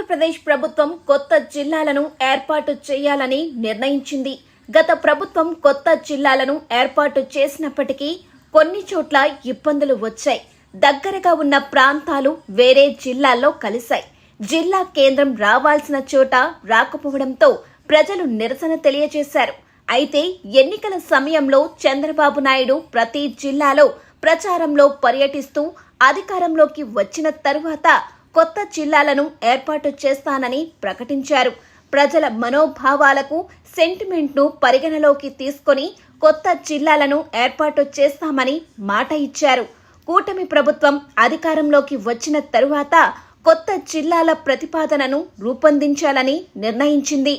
ఆంధ్రప్రదేశ్ ప్రభుత్వం కొత్త జిల్లాలను ఏర్పాటు చేయాలని నిర్ణయించింది. గత ప్రభుత్వం కొత్త జిల్లాలను ఏర్పాటు చేసినప్పటికీ కొన్ని చోట్ల ఇబ్బందులు వచ్చాయి. దగ్గరగా ఉన్న ప్రాంతాలు వేరే జిల్లాల్లో కలిశాయి. జిల్లా కేంద్రం రావాల్సిన చోట రాకపోవడంతో ప్రజలు నిరసన తెలియజేశారు. అయితే ఎన్నికల సమయంలో చంద్రబాబు నాయుడు ప్రతి జిల్లాలో ప్రచారంలో పర్యటిస్తూ అధికారంలోకి వచ్చిన తరువాత కొత్త జిల్లాలను ఏర్పాటు చేస్తానని ప్రకటించారు. ప్రజల మనోభావాలకు సెంటిమెంట్ను పరిగణలోకి తీసుకొని కొత్త జిల్లాలను ఏర్పాటు చేస్తామని మాట ఇచ్చారు. కూటమి ప్రభుత్వం అధికారంలోకి వచ్చిన తరువాత కొత్త జిల్లాల ప్రతిపాదనను రూపొందించాలని నిర్ణయించింది.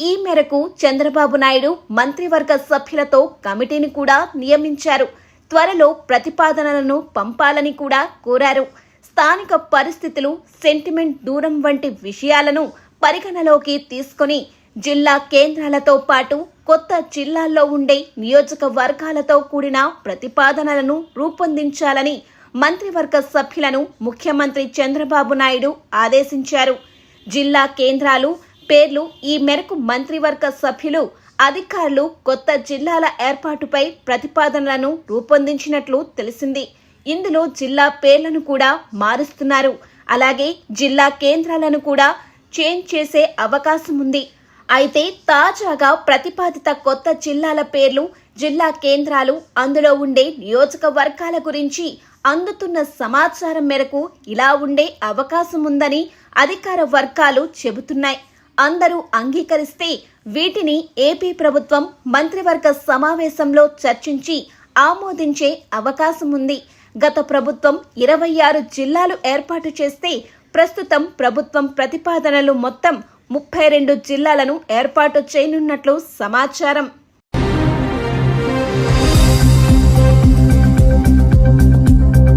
ఈ మేరకు చంద్రబాబు నాయుడు మంత్రివర్గ సభ్యులతో కమిటీని కూడా నియమించారు. త్వరలో ప్రతిపాదనలను పంపాలని కూడా కోరారు. స్థానిక పరిస్థితులు సెంటిమెంట్ దూరం వంటి విషయాలను పరిగణలోకి తీసుకొని జిల్లా కేంద్రాలతో పాటు కొత్త జిల్లాల్లో ఉండే నియోజకవర్గాలతో కూడిన ప్రతిపాదనలను రూపొందించాలని మంత్రివర్గ సభ్యులను ముఖ్యమంత్రి చంద్రబాబు నాయుడు ఆదేశించారు. జిల్లా కేంద్రాలు పేర్లు ఈ మేరకు మంత్రివర్గ సభ్యులు అధికారులు కొత్త జిల్లాల ఏర్పాటుపై ప్రతిపాదనలను రూపొందించినట్లు తెలిసింది. ఇందులో జిల్లా పేర్లను కూడా మారుస్తున్నారు. అలాగే జిల్లా కేంద్రాలను కూడా చేంజ్ చేసే అవకాశం ఉంది. అయితే తాజాగా ప్రతిపాదిత కొత్త జిల్లాల పేర్లు జిల్లా కేంద్రాలు అందులో ఉండే నియోజకవర్గాల గురించి అందుతున్న సమాచారం మేరకు ఇలా ఉండే అవకాశం ఉందని అధికార వర్గాలు చెబుతున్నాయి. అందరూ అంగీకరిస్తే వీటిని ఏపీ ప్రభుత్వం మంత్రివర్గ సమావేశంలో చర్చించి ఆమోదించే అవకాశం ఉంది. గత ప్రభుత్వం ఇరవై ఆరు జిల్లాలు ఏర్పాటు చేస్తే ప్రస్తుతం ప్రభుత్వం ప్రతిపాదనలు మొత్తం ముప్పై రెండు జిల్లాలను ఏర్పాటు చేయనున్నట్లు సమాచారం.